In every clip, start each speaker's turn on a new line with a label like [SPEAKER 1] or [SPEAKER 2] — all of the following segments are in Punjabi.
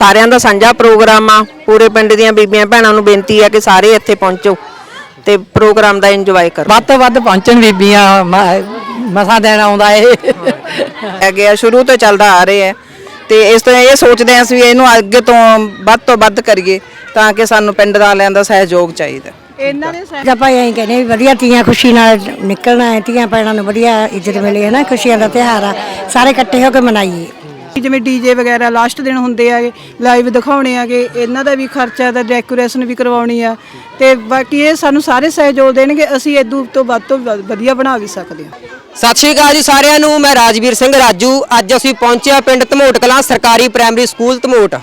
[SPEAKER 1] ਸਾਰਿਆਂ ਦਾ ਸਾਂਝਾ ਪ੍ਰੋਗਰਾਮ ਆ। ਪੂਰੇ ਪਿੰਡ ਦੀਆਂ ਬੀਬੀਆਂ ਭੈਣਾਂ ਨੂੰ ਬੇਨਤੀ ਹੈ ਕਿ ਸਾਰੇ ਇੱਥੇ ਪਹੁੰਚੋ ਤੇ ਪ੍ਰੋਗਰਾਮ ਦਾ ਇੰਜੋਏ ਕਰੋ।
[SPEAKER 2] ਵੱਧ ਤੋਂ ਵੱਧ ਪਹੁੰਚਣ ਬੀਬੀਆਂ ਮਸਾ ਦੇਣ ਆਉਂਦਾ ਏ।
[SPEAKER 1] ਹੈਗੇ ਆ ਸ਼ੁਰੂ ਤੋਂ ਚੱਲਦਾ ਆ ਰਿਹਾ ਹੈ। ਤੇ ਇਸ ਤੋਂ ਇਹ ਸੋਚਦੇ ਹਾਂ ਅਸੀਂ ਵੀ ਇਹਨੂੰ ਅੱਗੇ ਤੋਂ ਵੱਧ ਤੋਂ ਵੱਧ ਕਰੀਏ ਤਾਂ ਕਿ ਸਾਨੂੰ ਪਿੰਡ ਵਾਲਿਆਂ ਦਾ ਸਹਿਯੋਗ ਚਾਹੀਦਾ।
[SPEAKER 3] ਇਹਨਾਂ ਦੇ
[SPEAKER 4] ਜਾਂ ਭਾਈ ਐਂ ਕਹਿੰਦੇ ਵੀ ਵਧੀਆ ਤੀਆਂ ਖੁਸ਼ੀ ਨਾਲ ਨਿਕਲਣਾ ਹੈ। ਤੀਆਂ ਭੈਣਾਂ ਨੂੰ ਵਧੀਆ ਇੱਜ਼ਤ ਮਿਲੇ ਹੈ ਨਾ ਖੁਸ਼ੀਆਂ ਦਾ ਤਿਉਹਾਰ ਆ। ਸਾਰੇ ਇਕੱਠੇ ਹੋ ਕੇ ਮਨਾਈਏ।
[SPEAKER 3] ਜਿਵੇਂ ਡੀਜੇ ਵਗੈਰਾ ਲਾਸਟ ਦਿਨ ਹੁੰਦੇ ਆਗੇ ਲਾਈਵ ਦਿਖਾਉਣੇ ਆਗੇ ਇਹਨਾਂ ਦਾ ਵੀ ਖਰਚਾ ਦਾ ਡੈਕੋਰੇਸ਼ਨ ਵੀ ਕਰਵਾਉਣੀ ਆ। ਤੇ ਬਾਕੀ ਇਹ ਸਾਨੂੰ ਸਾਰੇ ਸਹਿਯੋਗ ਦੇਣਗੇ, ਅਸੀਂ ਇਦੋਂ ਤੋਂ ਵੱਧ ਤੋਂ ਵੱਧ ਵਧੀਆ ਬਣਾ ਵੀ ਸਕਦੇ ਹਾਂ।
[SPEAKER 5] ਸਤਿ ਸ਼੍ਰੀ ਅਕਾਲ ਜੀ ਸਾਰਿਆਂ ਨੂੰ, ਮੈਂ ਰਾਜਵੀਰ ਸਿੰਘ ਰਾਜੂ। ਅੱਜ ਅਸੀਂ ਪਹੁੰਚਿਆ ਪਿੰਡ ਧਮੋਟ ਕਲਾਂ, ਸਰਕਾਰੀ ਪ੍ਰਾਇਮਰੀ ਸਕੂਲ ਧਮੋਟ।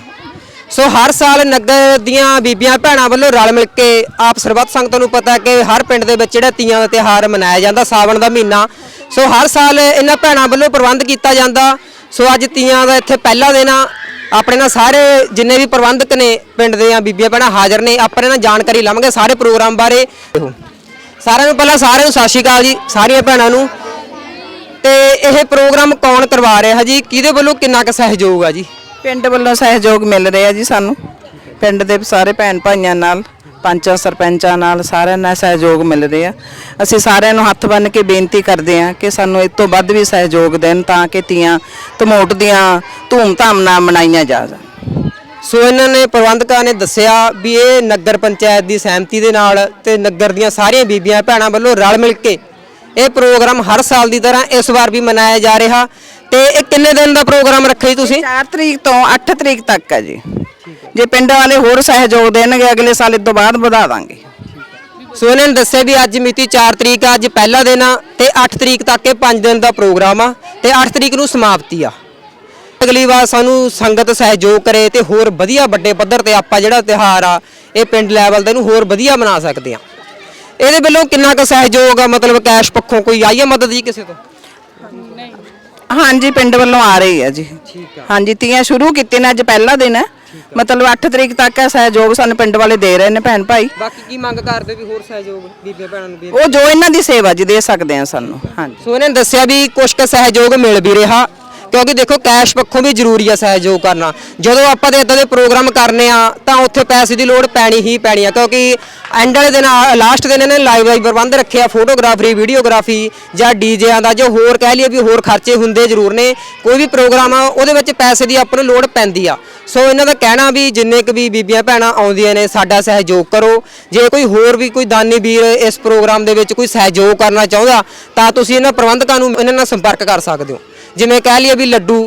[SPEAKER 5] ਸੋ ਹਰ ਸਾਲ ਨਗਰ ਦੀਆਂ ਬੀਬੀਆਂ ਭੈਣਾਂ ਵੱਲੋਂ ਰਲ ਮਿਲ ਕੇ ਆਪ ਸਰਬੱਤ ਸੰਗਤ ਨੂੰ ਪਤਾ ਕਿ ਹਰ ਪਿੰਡ ਦੇ ਵਿੱਚ ਜਿਹੜਾ ਤੀਆਂ ਦਾ ਤਿਹਾਰ ਮਨਾਇਆ ਜਾਂਦਾ, ਸਾਵਣ ਦਾ ਮਹੀਨਾ। ਸੋ ਹਰ ਸਾਲ ਇਹਨਾਂ ਭੈਣਾਂ ਵੱਲੋਂ ਪ੍ਰਬੰਧ ਕੀਤਾ ਜਾਂਦਾ। ਸੋ ਅੱਜ ਤੀਆਂ ਦਾ ਇੱਥੇ ਪਹਿਲਾ ਦਿਨ ਆ। ਆਪਣੇ ਨਾਲ ਸਾਰੇ ਜਿੰਨੇ ਵੀ ਪ੍ਰਬੰਧਕ ਨੇ ਪਿੰਡ ਦੀਆਂ ਬੀਬੀਆਂ ਭੈਣਾਂ ਹਾਜ਼ਰ ਨੇ। ਆਪਣੇ ਨਾਲ ਜਾਣਕਾਰੀ ਲਵਾਂਗੇ ਸਾਰੇ ਪ੍ਰੋਗਰਾਮ ਬਾਰੇ। ਸਾਰਿਆਂ ਨੂੰ ਪਹਿਲਾਂ ਸਾਰਿਆਂ ਨੂੰ ਸਤਿ ਸ਼੍ਰੀ ਅਕਾਲ ਜੀ, ਸਾਰੀਆਂ ਭੈਣਾਂ ਨੂੰ। ਤੇ ਇਹ ਪ੍ਰੋਗਰਾਮ ਕੌਣ ਕਰਵਾ ਰਿਹਾ ਜੀ? ਕਿਹਦੇ ਵੱਲੋਂ ਕਿੰਨਾ ਕੁ ਸਹਿਯੋਗ ਆ ਜੀ?
[SPEAKER 1] ਪਿੰਡ ਵੱਲੋਂ ਸਹਿਯੋਗ ਮਿਲ ਰਿਹਾ ਜੀ ਸਾਨੂੰ। ਪਿੰਡ ਦੇ ਸਾਰੇ ਭੈਣ ਭਾਈਆਂ ਨਾਲ। ਪੰਚਾਂ ਸਰਪੰਚਾਂ ਨਾਲ ਸਾਰਿਆਂ ਨਾਲ ਸਹਿਯੋਗ ਮਿਲ ਰਿਹਾ ਅਸੀਂ ਸਾਰਿਆਂ ਨੂੰ ਹੱਥ ਬੰਨ੍ਹ ਕੇ ਬੇਨਤੀ ਕਰਦੇ ਹਾਂ ਕਿ ਸਾਨੂੰ ਇਸ ਤੋਂ ਵੱਧ ਵੀ ਸਹਿਯੋਗ ਦੇਣ ਤਾਂ ਕਿ ਤੀਆਂ ਧਮੋਟ ਦੀਆਂ ਧੂਮ-ਧਾਮ ਨਾਲ ਮਨਾਈਆਂ ਜਾ ਜਾਣ।
[SPEAKER 5] ਸੋ ਇਹਨਾਂ ਨੇ ਪ੍ਰਬੰਧਕਾਂ ਨੇ ਦੱਸਿਆ ਵੀ ਇਹ ਨਗਰ ਪੰਚਾਇਤ ਦੀ ਸਹਿਮਤੀ ਦੇ ਨਾਲ ਤੇ ਨਗਰ ਦੀਆਂ ਸਾਰੀਆਂ ਬੀਬੀਆਂ ਭੈਣਾਂ ਵੱਲੋਂ ਰਲ ਮਿਲ ਕੇ ਇਹ ਪ੍ਰੋਗਰਾਮ ਹਰ ਸਾਲ ਦੀ ਤਰ੍ਹਾਂ ਇਸ ਵਾਰ ਵੀ ਮਨਾਇਆ ਜਾ ਰਿਹਾ ਤੇ ਇਹ ਕਿੰਨੇ ਦਿਨ ਦਾ ਪ੍ਰੋਗਰਾਮ ਰੱਖਿਆ ਜੀ ਤੁਸੀਂ?
[SPEAKER 1] 4 ਤਰੀਕ ਤੋਂ 8 ਤਰੀਕ ਤੱਕ ਹੈ ਜੀ। ਜੇ ਪਿੰਡ ਵਾਲੇ ਹੋਰ ਸਹਿਯੋਗ ਦੇਣਗੇ ਅਗਲੇ ਸਾਲ ਇਸ ਤੋਂ ਬਾਅਦ ਵਧਾ ਦਾਂਗੇ।
[SPEAKER 5] ਸੋ ਇਹਨਾਂ ਨੇ ਦੱਸਿਆ ਵੀ ਅੱਜ ਮਿਤੀ 4 ਤਰੀਕ ਆ ਅੱਜ ਪਹਿਲਾ ਦਿਨ ਆ ਤੇ 8 ਤਰੀਕ ਤੱਕ ਇਹ 5 ਦਿਨ ਦਾ ਪ੍ਰੋਗਰਾਮ ਆ ਤੇ 8 ਤਰੀਕ ਨੂੰ ਸਮਾਪਤੀ ਆ। ਅਗਲੀ ਵਾਰ ਸਾਨੂੰ ਸੰਗਤ ਸਹਿਯੋਗ ਕਰੇ ਤੇ ਹੋਰ ਵਧੀਆ ਵੱਡੇ ਪੱਧਰ ਤੇ ਆਪਾਂ ਜਿਹੜਾ ਤਿਹਾਰ ਆ ਇਹ ਪਿੰਡ ਲੈਵਲ ਤੇ ਇਹਨੂੰ ਹੋਰ ਵਧੀਆ ਬਣਾ ਸਕਦੇ ਆ। ਇਹਦੇ ਵੱਲੋਂ ਕਿੰਨਾ ਕੁ ਸਹਿਯੋਗ ਆ? ਮਤਲਬ ਕੈਸ਼ ਪੱਖੋਂ ਕੋਈ ਆਈ ਹੈ ਮਦਦ ਜੀ ਕਿਸੇ ਤੋਂ?
[SPEAKER 1] ਹਾਂਜੀ ਪਿੰਡ ਵੱਲੋਂ ਆ ਰਹੀ ਹੈ ਜੀ। ਹਾਂਜੀ ਤੀਆਂ ਸ਼ੁਰੂ ਕੀਤੇ ਨੇ ਅੱਜ ਪਹਿਲਾ ਦਿਨ ਹੈ ਮਤਲਬ 8 ਤਰੀਕ ਤੱਕ ਹੈ ਸਹਿਯੋਗ ਸਾਨੂੰ ਪਿੰਡ ਵਾਲੇ ਦੇ ਰਹੇ ਨੇ ਭੈਣ ਭਾਈ।
[SPEAKER 5] ਬਾਕੀ ਕੀ ਮੰਗ ਕਰਦੇ ਵੀ ਹੋਰ ਸਹਿਯੋਗ ਬੀਬੀਆਂ ਭੈਣਾਂ ਨੂੰ ਵੀ
[SPEAKER 1] ਉਹ ਜੋ ਇਹਨਾਂ ਦੀ ਸੇਵਾ ਜੀ ਦੇ ਸਕਦੇ ਆ ਸਾਨੂੰ। ਹਾਂਜੀ।
[SPEAKER 5] ਸੋ ਇਹਨਾਂ ਨੇ ਦੱਸਿਆ ਵੀ ਕੁਝ ਕੁ ਸਹਿਯੋਗ ਮਿਲ ਵੀ ਰਿਹਾ। ਕਿਉਂਕਿ ਦੇਖੋ ਕੈਸ਼ ਪੱਖੋਂ ਵੀ ਜ਼ਰੂਰੀ ਆ ਸਹਿਯੋਗ ਕਰਨਾ। ਜਦੋਂ ਆਪਾਂ ਦੇ ਇਦਾਂ ਦੇ ਪ੍ਰੋਗਰਾਮ ਕਰਨੇ ਆ, ਤਾਂ ਉੱਥੇ ਪੈਸੇ ਦੀ ਲੋੜ ਪੈਣੀ ਹੀ ਪੈਣੀ ਆ। ਕਿਉਂਕਿ ਐਂਡ ਵਾਲੇ ਦਿਨ ਲਾਸਟ ਦਿਨ ਇਹਨਾਂ ਨੇ ਲਾਈਵ ਲਾਈਵ ਪ੍ਰਬੰਧ ਰੱਖਿਆ ਫੋਟੋਗ੍ਰਾਫਰੀ ਵੀਡੀਓਗ੍ਰਾਫੀ ਜਾਂ ਡੀਜਿਆਂ ਦਾ, ਜੋ ਹੋਰ ਕਹਿ ਲਈਏ ਵੀ ਹੋਰ ਖਰਚੇ ਹੁੰਦੇ ਜ਼ਰੂਰ ਨੇ। ਕੋਈ ਵੀ ਪ੍ਰੋਗਰਾਮ ਆ, ਉਹਦੇ ਵਿੱਚ ਪੈਸੇ ਦੀ ਆਪਾਂ ਨੂੰ ਲੋੜ ਪੈਂਦੀ ਆ। ਸੋ ਇਹਨਾਂ ਦਾ ਕਹਿਣਾ ਵੀ ਜਿੰਨੇ ਕੁ ਵੀ ਬੀਬੀਆਂ ਭੈਣਾਂ ਆਉਂਦੀਆਂ ਨੇ, ਸਾਡਾ ਸਹਿਯੋਗ ਕਰੋ। ਜੇ ਕੋਈ ਹੋਰ ਵੀ ਕੋਈ ਦਾਨੀ ਵੀਰ ਇਸ ਪ੍ਰੋਗਰਾਮ ਦੇ ਵਿੱਚ ਕੋਈ ਸਹਿਯੋਗ ਕਰਨਾ ਚਾਹੁੰਦਾ, ਤਾਂ ਤੁਸੀਂ ਇਹਨਾਂ ਪ੍ਰਬੰਧਕਾਂ ਨੂੰ, ਇਹਨਾਂ ਨਾਲ ਸੰਪਰਕ ਕਰ ਸਕਦੇ ਹੋ। ਜਿਵੇਂ ਕਹਿ ਲਈਏ ਵੀ ਲੱਡੂ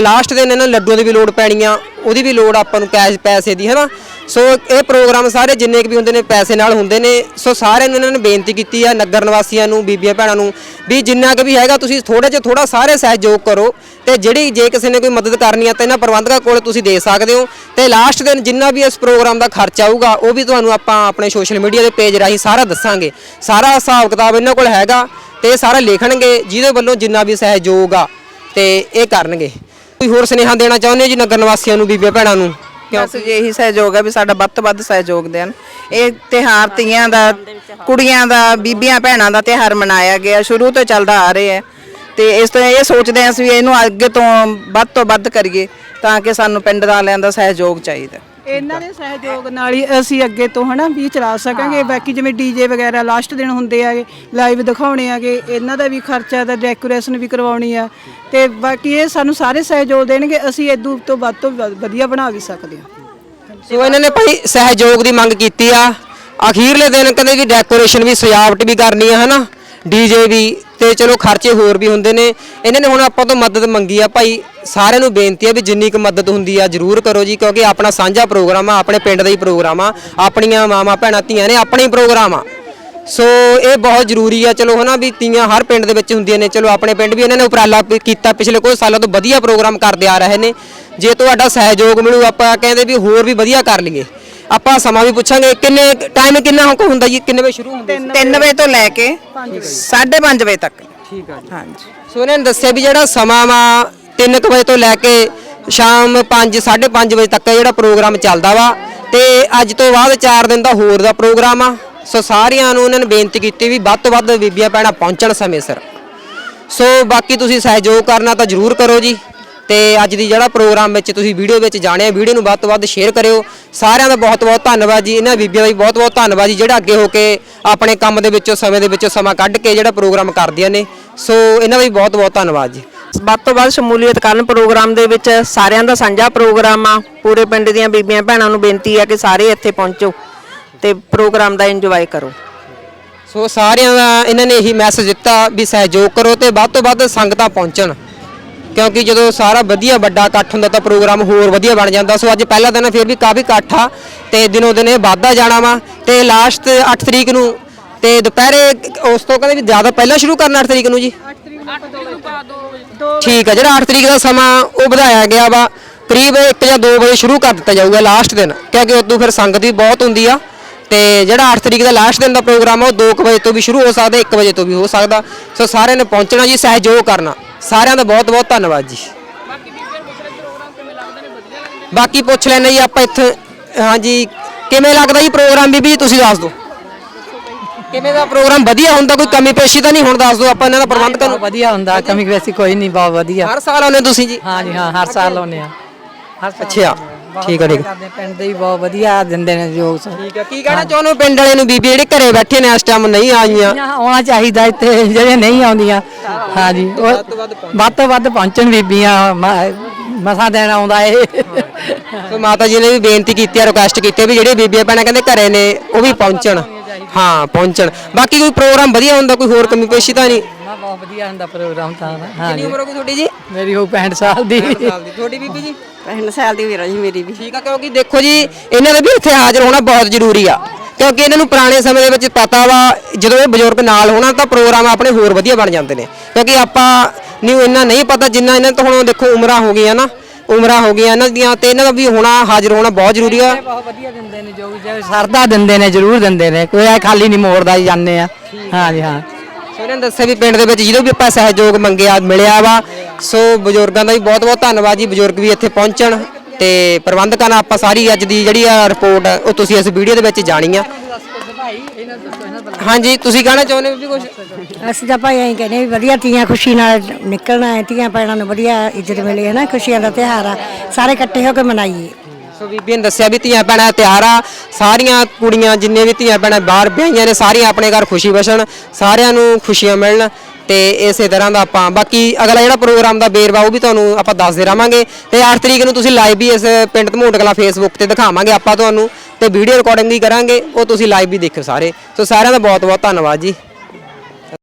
[SPEAKER 5] ਲਾਸਟ ਦਿਨ ਇਹਨਾਂ ਲੱਡੂਆਂ ਦੀ ਵੀ ਲੋੜ ਪੈਣੀ ਆ। ਉਹਦੀ ਵੀ ਲੋੜ ਆਪਾਂ ਨੂੰ ਕੈਸ਼ ਪੈਸੇ ਦੀ, ਹੈਨਾ? ਸੋ ਇਹ ਪ੍ਰੋਗਰਾਮ ਸਾਰੇ ਜਿੰਨੇ ਕੁ ਵੀ ਹੁੰਦੇ ਨੇ, ਪੈਸੇ ਨਾਲ ਹੁੰਦੇ ਨੇ। ਸੋ ਸਾਰਿਆਂ ਨੂੰ ਇਹਨਾਂ ਨੇ ਬੇਨਤੀ ਕੀਤੀ ਆ, ਨਗਰ ਨਿਵਾਸੀਆਂ ਨੂੰ, ਬੀਬੀਆਂ ਭੈਣਾਂ ਨੂੰ, ਵੀ ਜਿੰਨਾ ਕੁ ਵੀ ਹੈਗਾ, ਤੁਸੀਂ ਥੋੜਾ ਜਿਹਾ ਥੋੜਾ ਸਾਰੇ ਸਹਿਯੋਗ ਕਰੋ ਤੇ ਜਿਹੜੀ ਜੇ ਕਿਸੇ ਨੇ ਕੋਈ ਮਦਦ ਕਰਨੀ ਆ, ਤਾਂ ਇਹਨਾਂ ਪ੍ਰਬੰਧਕਾਂ ਕੋਲ ਤੁਸੀਂ ਦੇ ਸਕਦੇ ਹੋ। ਤੇ ਲਾਸਟ ਦਿਨ ਜਿੰਨਾ ਵੀ ਇਸ ਪ੍ਰੋਗਰਾਮ ਦਾ ਖਰਚਾ ਆਊਗਾ, ਉਹ ਵੀ ਤੁਹਾਨੂੰ ਆਪਾਂ ਆਪਣੇ ਸੋਸ਼ਲ ਮੀਡੀਆ ਦੇ ਪੇਜ ਰਾਹੀਂ ਸਾਰਾ ਦੱਸਾਂਗੇ। ਸਾਰਾ ਹਿਸਾਬ ਕਿਤਾਬ ਇਹਨਾਂ ਕੋਲ ਹੈਗਾ ਤੇ ਇਹ ਸਾਰਾ ਲਿਖਣਗੇ, ਜਿਹਦੇ ਵੱਲੋਂ ਜਿੰਨਾ ਵੀ ਸਹਿਯੋਗ ਆ, ਤੇ ਇਹ ਕਰਨਗੇ। ਕੋਈ ਹੋਰ ਸੁਨੇਹਾ ਦੇਣਾ ਚਾਹੁੰਦੇ ਹੋ ਜੀ ਨਗਰ ਨਿਵਾਸੀਆਂ ਨੂੰ, ਬੀਬੀਆਂ ਭੈਣਾਂ ਨੂੰ?
[SPEAKER 1] ਬਸ ਜੀ ਇਹੀ ਸਹਿਯੋਗ ਹੈ ਵੀ ਸਾਡਾ ਵੱਧ ਤੋਂ ਵੱਧ ਸਹਿਯੋਗ ਦੇਣ। ਇਹ ਤਿਹਾਰ ਤੀਆਂ ਦਾ, ਕੁੜੀਆਂ ਦਾ, ਬੀਬੀਆਂ ਭੈਣਾਂ ਦਾ ਤਿਹਾਰ ਮਨਾਇਆ ਗਿਆ, ਸ਼ੁਰੂ ਤੋਂ ਚੱਲਦਾ ਆ ਰਿਹਾ ਹੈ। ਤੇ ਇਸ ਤੋਂ ਇਹ ਸੋਚਦੇ ਹਾਂ ਅਸੀਂ ਵੀ ਇਹਨੂੰ ਅੱਗੇ ਤੋਂ ਵੱਧ ਤੋਂ ਵੱਧ ਕਰੀਏ, ਤਾਂ ਕਿ ਸਾਨੂੰ ਪਿੰਡ ਵਾਲਿਆਂ ਦਾ ਸਹਿਯੋਗ ਚਾਹੀਦਾ।
[SPEAKER 3] ਇਹਨਾਂ ਦੇ ਸਹਿਯੋਗ ਨਾਲ ਹੀ ਅਸੀਂ ਅੱਗੇ ਤੋਂ ਹਨਾ ਵੀ ਚਲਾ ਸਕਾਂਗੇ। ਬਾਕੀ ਜਿਵੇਂ ਡੀਜੇ ਵਗੈਰਾ ਲਾਸਟ ਦਿਨ ਹੁੰਦੇ ਆਗੇ ਲਾਈਵ ਦਿਖਾਉਣੇ ਆਗੇ ਇਹਨਾਂ ਦਾ ਵੀ ਖਰਚਾ ਦਾ ਡੈਕੋਰੇਸ਼ਨ ਵੀ ਕਰਵਾਉਣੀ ਆ। ਤੇ ਬਾਕੀ ਇਹ ਸਾਨੂੰ ਸਾਰੇ ਸਹਿਯੋਗ ਦੇਣਗੇ ਅਸੀਂ ਇਦੋਂ ਤੋਂ ਵੱਧ ਤੋਂ ਵੱਧ ਵਧੀਆ ਬਣਾ ਵੀ ਸਕਦੇ ਹਾਂ।
[SPEAKER 5] ਸੋ ਇਹਨਾਂ ਨੇ ਭਾਈ ਸਹਿਯੋਗ ਦੀ ਮੰਗ ਕੀਤੀ ਆ। ਅਖੀਰਲੇ ਦਿਨ ਕਹਿੰਦੇ ਵੀ ਡੈਕੋਰੇਸ਼ਨ ਵੀ ਸਜਾਵਟ ਵੀ ਕਰਨੀ ਆ ਹਨਾ? ਡੀਜੇ ਵੀ ਤੇ ਚਲੋ ਖਰਚੇ ਹੋਰ ਵੀ ਹੁੰਦੇ ਨੇ। ਇਹਨਾਂ ਨੇ ਹੁਣ ਆਪਾਂ ਤੋਂ ਮਦਦ ਮੰਗੀ ਆ। ਭਾਈ ਸਾਰਿਆਂ ਨੂੰ ਬੇਨਤੀ ਆ ਵੀ ਜਿੰਨੀ ਕੁ ਮਦਦ ਹੁੰਦੀ ਆ ਜ਼ਰੂਰ ਕਰੋ ਜੀ, ਕਿਉਂਕਿ ਆਪਣਾ ਸਾਂਝਾ ਪ੍ਰੋਗਰਾਮ ਆ, ਆਪਣੇ ਪਿੰਡ ਦਾ ਹੀ ਪ੍ਰੋਗਰਾਮ ਆ। ਆਪਣੀਆਂ ਮਾਵਾਂ ਭੈਣਾਂ ਧੀਆਂ ਨੇ ਆਪਣੇ ਹੀ ਪ੍ਰੋਗਰਾਮ ਆ। ਸੋ ਇਹ ਬਹੁਤ ਜ਼ਰੂਰੀ ਆ। ਚਲੋ ਹਨਾ ਵੀ ਤੀਆਂ ਹਰ ਪਿੰਡ ਦੇ ਵਿੱਚ ਹੁੰਦੀਆਂ ਨੇ। ਚਲੋ ਆਪਣੇ ਪਿੰਡ ਵੀ ਇਹਨਾਂ ਨੇ ਉਪਰਾਲਾ ਪ- ਕੀਤਾ ਪਿਛਲੇ ਕੁਝ ਸਾਲਾਂ ਤੋਂ ਵਧੀਆ ਪ੍ਰੋਗਰਾਮ ਕਰਦੇ ਆ ਰਹੇ ਨੇ। ਜੇ ਤੁਹਾਡਾ ਸਹਿਯੋਗ ਮਿਲੂ, ਆਪਾਂ ਕਹਿੰਦੇ ਵੀ ਹੋਰ ਵੀ ਵਧੀਆ ਕਰ ਲਈਏ। ਆਪਾਂ ਸਮਾਂ ਵੀ ਪੁੱਛਾਂਗੇ ਕਿੰਨੇ ਟਾਈਮ ਕਿੰਨਾ ਹੁਕਮ ਹੁੰਦਾ ਜੀ? ਕਿੰਨੇ ਵਜੇ ਸ਼ੁਰੂ ਹੁੰਦੇ
[SPEAKER 1] 3 ਵਜੇ ਤੋਂ ਲੈ ਕੇ 5:30 ਵਜੇ ਤੱਕ।
[SPEAKER 5] ਠੀਕ ਆ ਜੀ।
[SPEAKER 1] ਹਾਂਜੀ।
[SPEAKER 5] ਸੋ ਇਹਨਾਂ ਨੇ ਦੱਸਿਆ ਵੀ ਜਿਹੜਾ ਸਮਾਂ ਵਾ 3 ਵਜੇ ਤੋਂ ਲੈ ਕੇ ਸ਼ਾਮ 5 5:30 ਵਜੇ ਤੱਕ ਜਿਹੜਾ ਪ੍ਰੋਗਰਾਮ ਚੱਲਦਾ ਵਾ ਤੇ ਅੱਜ ਤੋਂ ਬਾਅਦ 4 ਦਿਨ ਦਾ ਹੋਰ ਦਾ ਪ੍ਰੋਗਰਾਮ ਆ। ਸੋ ਸਾਰਿਆਂ ਨੂੰ ਉਹਨਾਂ ਨੇ ਬੇਨਤੀ ਕੀਤੀ ਵੀ ਵੱਧ ਤੋਂ ਵੱਧ ਬੀਬੀਆਂ ਭੈਣਾਂ ਪਹੁੰਚਣ ਸਮੇਂ ਸਿਰ। ਸੋ ਬਾਕੀ ਤੁਸੀਂ ਸਹਿਯੋਗ ਕਰਨਾ ਤਾਂ ਜ਼ਰੂਰ ਕਰੋ ਜੀ। ਤੇ ਅੱਜ ਦੀ ਜਿਹੜਾ ਪ੍ਰੋਗਰਾਮ ਵਿੱਚ ਤੁਸੀਂ ਵੀਡੀਓ ਵਿੱਚ ਜਾਣਿਆ ਵੀਡੀਓ ਨੂੰ ਵੱਧ ਤੋਂ ਵੱਧ ਸ਼ੇਅਰ ਕਰਿਓ। ਸਾਰਿਆਂ ਦਾ ਬਹੁਤ ਬਹੁਤ ਧੰਨਵਾਦ ਜੀ ਇਹਨਾਂ ਬੀਬੀਆਂ ਦਾ ਵੀ ਬਹੁਤ ਬਹੁਤ ਧੰਨਵਾਦ ਜੀ ਜਿਹੜਾ ਅੱਗੇ ਹੋ ਕੇ ਆਪਣੇ ਕੰਮ ਦੇ ਵਿੱਚੋਂ ਸਮੇਂ ਦੇ ਵਿੱਚੋਂ ਸਮਾਂ ਕੱਢ ਕੇ ਜਿਹੜਾ ਪ੍ਰੋਗਰਾਮ ਕਰਦੀਆਂ ਨੇ। ਸੋ ਇਹਨਾਂ ਦਾ ਵੀ ਬਹੁਤ ਬਹੁਤ ਧੰਨਵਾਦ ਜੀ।
[SPEAKER 1] ਵੱਧ ਤੋਂ ਵੱਧ ਸ਼ਮੂਲੀਅਤ ਕਰਨ ਪ੍ਰੋਗਰਾਮ ਦੇ ਵਿੱਚ ਸਾਰਿਆਂ ਦਾ ਸਾਂਝਾ ਪ੍ਰੋਗਰਾਮ ਆ। ਪੂਰੇ ਪਿੰਡ ਦੀਆਂ ਬੀਬੀਆਂ ਭੈਣਾਂ ਨੂੰ ਬੇਨਤੀ ਆ ਕਿ ਸਾਰੇ ਇੱਥੇ ਪਹੁੰਚੋ ਤੇ ਪ੍ਰੋਗਰਾਮ ਦਾ ਇੰਜੋਏ ਕਰੋ।
[SPEAKER 5] ਸੋ ਸਾਰਿਆਂ ਦਾ ਇਹਨਾਂ ਨੇ ਇਹੀ ਮੈਸੇਜ ਦਿੱਤਾ ਵੀ ਸਹਿਯੋਗ ਕਰੋ ਤੇ ਵੱਧ ਤੋਂ ਵੱਧ ਸੰਗਤਾਂ ਪਹੁੰਚਣ। ਕਿਉਂਕਿ ਜਦੋਂ ਸਾਰਾ ਵਧੀਆ ਵੱਡਾ ਇਕੱਠ ਹੁੰਦਾ ਤਾਂ ਪ੍ਰੋਗਰਾਮ ਹੋਰ ਵਧੀਆ ਬਣ ਜਾਂਦਾ। ਸੋ ਅੱਜ ਪਹਿਲਾ ਦਿਨ ਫਿਰ ਵੀ ਕਾਫੀ ਇਕੱਠ ਆ ਤੇ ਦਿਨੋ ਦਿਨ ਇਹ ਵੱਧਦਾ ਜਾਣਾ ਵਾ ਤੇ ਲਾਸਟ 8 ਤਰੀਕ ਨੂੰ ਤੇ ਦੁਪਹਿਰੇ ਉਸ ਤੋਂ ਕਹਿੰਦੇ ਵੀ ਜ਼ਿਆਦਾ ਪਹਿਲਾਂ ਸ਼ੁਰੂ ਕਰਨਾ 8 ਤਰੀਕ ਨੂੰ ਜੀ? ਠੀਕ ਹੈ ਜਿਹੜਾ 8 ਤਰੀਕ ਦਾ ਸਮਾਂ ਉਹ ਵਧਾਇਆ ਗਿਆ ਵਾ। ਕਰੀਬ 1 ਜਾਂ 2 ਵਜੇ ਸ਼ੁਰੂ ਕਰ ਦਿੱਤਾ ਜਾਊਗਾ ਲਾਸਟ ਦਿਨ। ਕਿਉਂਕਿ ਉਦੋਂ ਫਿਰ ਸੰਗਤ ਵੀ ਬਹੁਤ ਹੁੰਦੀ ਆ ਤੇ ਜਿਹੜਾ 8 ਤਰੀਕ ਦਾ ਲਾਸਟ ਦਿਨ ਦਾ ਪ੍ਰੋਗਰਾਮ ਆ ਉਹ 2 ਵਜੇ ਤੋਂ ਵੀ ਸ਼ੁਰੂ ਹੋ ਸਕਦਾ 1 ਵਜੇ ਤੋਂ ਵੀ ਹੋ ਸਕਦਾ। ਸੋ ਸਾਰਿਆਂ ਨੇ ਪਹੁੰਚਣਾ ਜੀ ਸਹਿਯੋਗ ਕਰਨਾ। ਸਾਰਿਆਂ ਦਾ ਬਹੁਤ ਬਹੁਤ ਧੰਨਵਾਦ ਜੀ। ਬਾਕੀ ਪੁੱਛ ਲੈਣੇ ਜੀ ਆਪਾਂ ਇੱਥੇ ਹਾਂਜੀ ਕਿਵੇਂ ਲੱਗਦਾ ਜੀ ਪ੍ਰੋਗਰਾਮ ਬੀਬੀ ਜੀ ਤੁਸੀਂ ਦੱਸ ਦਿਓ। ਕਿਵੇਂ ਦਾ ਪ੍ਰੋਗਰਾਮ ਵਧੀਆ ਹੁੰਦਾ ਕੋਈ ਕਮੀ ਪੇਸ਼ੀ ਤਾਂ ਨਹੀਂ? ਹੁਣ ਦੱਸ ਦਿਓ ਆਪਾਂ ਇਹਨਾਂ ਦਾ ਪ੍ਰਬੰਧਕਾਂ ਨੂੰ
[SPEAKER 2] ਵਧੀਆ ਹੁੰਦਾ ਕਮੀ ਵੈਸੀ ਕੋਈ ਨਹੀਂ ਬਹੁਤ ਵਧੀਆ।
[SPEAKER 5] ਹਰ ਸਾਲ ਆਉਂਦੇ ਤੁਸੀਂ ਜੀ?
[SPEAKER 2] ਹਾਂ ਜੀ ਹਾਂ ਹਰ ਸਾਲ ਲਾਉਂਦੇ ਆ ਹਰ ਸਾਲ
[SPEAKER 5] ਅੱਛਾ। ਠੀਕ ਹੈ ਠੀਕ ਹੈ
[SPEAKER 2] ਕਰਦੇ ਪਿੰਡ ਦੇ ਵੀ ਬਹੁਤ ਵਧੀਆ ਦਿੰਦੇ ਨੇ ਯੋਗ ਸ
[SPEAKER 5] ਠੀਕ ਹੈ ਕੀ ਕਹਿਣਾ ਚਾਹੁੰਦੇ ਹੋ ਪਿੰਡ ਵਾਲੇ ਨੂੰ ਬੀਬੀ ਜਿਹੜੇ ਘਰੇ ਬੈਠੇ ਨੇ ਇਸ ਟਾਈਮ ਨਹੀਂ ਆਈਆਂ?
[SPEAKER 2] ਆਉਣਾ ਚਾਹੀਦਾ ਇੱਥੇ ਜਿਹੜੇ ਨਹੀਂ ਆਉਂਦੀਆਂ। ਹਾਂ। ਜੀ ਉਹ ਵੱਧ ਤੋਂ ਵੱਧ ਪਹੁੰਚਣ। ਬੀਬੀਆਂ ਮਸਾ ਦੇਣ ਆਉਂਦਾ ਇਹ
[SPEAKER 5] ਸੋ ਮਾਤਾ ਜੀ ਨੇ ਵੀ ਬੇਨਤੀ ਕੀਤੀ ਹੈ ਰਿਕੁਐਸਟ ਕੀਤੀ ਹੈ ਵੀ ਜਿਹੜੇ ਬੀਬੀਆਂ ਭੈਣਾਂ ਕਹਿੰਦੇ ਘਰੇ ਨੇ ਉਹ ਵੀ ਪਹੁੰਚਣ। ਹਾਂ ਪਹੁੰਚਣ। ਬਾਕੀ ਕੋਈ ਪ੍ਰੋਗਰਾਮ ਵਧੀਆ ਹੁੰਦਾ ਕੋਈ ਹੋਰ ਕਮੀ ਪੇਸ਼ੀ ਤਾਂ ਨਹੀਂ?
[SPEAKER 2] ਨਾ ਬਹੁਤ ਵਧੀਆ ਹੁੰਦਾ ਪ੍ਰੋਗਰਾਮ ਤਾਂ ਹਾਂ
[SPEAKER 5] ਕਿੰਨੀ
[SPEAKER 2] ਜੀ।
[SPEAKER 5] ਉਮਰ ਹੋ ਗਈ ਤੁਹਾਡੀ ਜੀ?
[SPEAKER 2] ਮੇਰੀ ਉਹ 65 ਸਾਲ ਦੀ।
[SPEAKER 5] ਤੁਹਾਡੀ ਬੀਬੀ ਜੀ?
[SPEAKER 6] 65 ਸਾਲ ਦੀ ਵੀਰਾ ਜੀ ਮੇਰੀ ਵੀ
[SPEAKER 5] ਠੀਕ ਆ ਕਿਉਂਕਿ ਦੇਖੋ ਜੀ ਇਹਨਾਂ ਦਾ ਵੀ ਇੱਥੇ ਹਾਜ਼ਰ ਹੋਣਾ ਬਹੁਤ ਜ਼ਰੂਰੀ ਆ। ਕਿਉਂਕਿ ਇਹਨਾਂ ਨੂੰ ਪੁਰਾਣੇ ਸਮੇਂ ਦੇ ਵਿੱਚ ਪਤਾ ਵਾ ਜਦੋਂ ਇਹ ਬਜ਼ੁਰਗ ਨਾਲ ਹੋਣਾ ਤਾਂ ਪ੍ਰੋਗਰਾਮ ਆਪਣੇ ਹੋਰ ਵਧੀਆ ਬਣ ਜਾਂਦੇ ਨੇ। ਕਿਉਂਕਿ ਆਪਾਂ ਨੂੰ ਇੰਨਾ ਨਹੀਂ ਪਤਾ ਜਿੰਨਾ ਇਹਨਾਂ ਤੋਂ ਹੁਣ ਦੇਖੋ ਉਮਰਾਂ ਹੋ ਗਈਆਂ ਨਾ ਉਮਰਾਂ ਹੋ ਗਈਆਂ ਇਹਨਾਂ ਦੀਆਂ ਤੇ ਇਹਨਾਂ ਦਾ ਵੀ ਹੋਣਾ ਹਾਜ਼ਰ ਹੋਣਾ ਬਹੁਤ ਜ਼ਰੂਰੀ ਆ।
[SPEAKER 2] ਬਹੁਤ ਵਧੀਆ ਦਿੰਦੇ ਨੇ ਜੋ ਵੀ ਜੇ ਸਰਦਾ ਦਿੰਦੇ ਨੇ ਜ਼ਰੂਰ ਦਿੰਦੇ ਨੇ। ਕੋਈ ਐ ਖਾਲੀ ਨਹੀਂ ਮੋੜਦਾ ਹੀ ਜਾਂਦੇ ਆ। ਹਾਂ ਜੀ ਹਾਂ।
[SPEAKER 5] ਸੋ ਇਹਨਾਂ ਨੇ ਦੱਸਿਆ ਵੀ ਪਿੰਡ ਦੇ ਵਿੱਚ ਜਦੋਂ ਵੀ ਆਪਾਂ ਸਹਿਯੋਗ ਮੰਗਿਆ, ਮਿਲਿਆ ਵਾ, ਸੋ ਬਜ਼ੁਰਗਾਂ ਦਾ ਵੀ ਬਹੁਤ ਬਹੁਤ ਧੰਨਵਾਦ ਜੀ, ਬਜ਼ੁਰਗ ਵੀ ਇੱਥੇ ਪਹੁੰਚਣ ਤੇ ਪ੍ਰਬੰਧਕਾਂ ਨਾਲ ਆਪਾਂ ਸਾਰੀ ਅੱਜ ਦੀ ਜਿਹੜੀ ਆ ਰਿਪੋਰਟ ਉਹ ਤੁਸੀਂ ਇਸ ਵੀਡੀਓ ਦੇ ਵਿੱਚ ਜਾਣੀ ਆ। ਹਾਂਜੀ, ਤੁਸੀਂ ਕਹਿਣਾ ਚਾਹੁੰਦੇ ਹੋ ਵੀ ਕੁਝ
[SPEAKER 4] ਅਸੀਂ ਤਾਂ ਭਾਈ ਐਂ ਕਹਿੰਦੇ ਵੀ ਵਧੀਆ ਤੀਆਂ ਖੁਸ਼ੀ ਨਾਲ ਨਿਕਲਣਾ ਹੈ ਤੀਆਂ ਭੈਣਾਂ ਨੂੰ ਵਧੀਆ ਇੱਜ਼ਤ ਮਿਲੇ, ਹੈ ਨਾ? ਖੁਸ਼ੀਆਂ ਦਾ ਤਿਉਹਾਰ ਆ। ਸਾਰੇ ਇਕੱਠੇ ਹੋ ਕੇ ਮਨਾਈਏ।
[SPEAKER 5] ਸੋ ਬੀਬੀ ਨੇ ਦੱਸਿਆ ਵੀ ਧੀਆਂ ਭੈਣਾਂ ਤਿਆਰ ਆ। ਸਾਰੀਆਂ ਕੁੜੀਆਂ ਜਿੰਨੇ ਵੀ ਧੀਆਂ ਭੈਣਾਂ ਬਾਹਰ ਵਿਆਹੀਆਂ ਨੇ, ਸਾਰੀਆਂ ਆਪਣੇ ਘਰ ਖੁਸ਼ੀ ਵਸਣ ਸਾਰਿਆਂ ਨੂੰ ਖੁਸ਼ੀਆਂ ਮਿਲਣ ਤੇ ਇਸੇ ਤਰ੍ਹਾਂ ਦਾ ਆਪਾਂ ਬਾਕੀ ਅਗਲਾ ਜਿਹੜਾ ਪ੍ਰੋਗਰਾਮ ਦਾ ਬੇਰਵਾ ਉਹ ਵੀ ਤੁਹਾਨੂੰ ਆਪਾਂ ਦੱਸਦੇ ਰਵਾਂਗੇ ਤੇ 8 ਤਰੀਕ ਨੂੰ ਤੁਸੀਂ ਲਾਈਵ ਵੀ ਇਸ ਪਿੰਡ ਧਮੂਟ ਕਲਾਂ ਫੇਸਬੁੱਕ ਤੇ ਦਿਖਾਵਾਂਗੇ ਆਪਾਂ ਤੁਹਾਨੂੰ ਤੇ ਵੀਡੀਓ ਰਿਕਾਰਡਿੰਗ ਵੀ ਕਰਾਂਗੇ, ਉਹ ਤੁਸੀਂ ਲਾਈਵ ਵੀ ਦੇਖਿਓ ਸਾਰੇ। ਸੋ ਸਾਰਿਆਂ ਦਾ ਬਹੁਤ ਬਹੁਤ ਧੰਨਵਾਦ ਜੀ।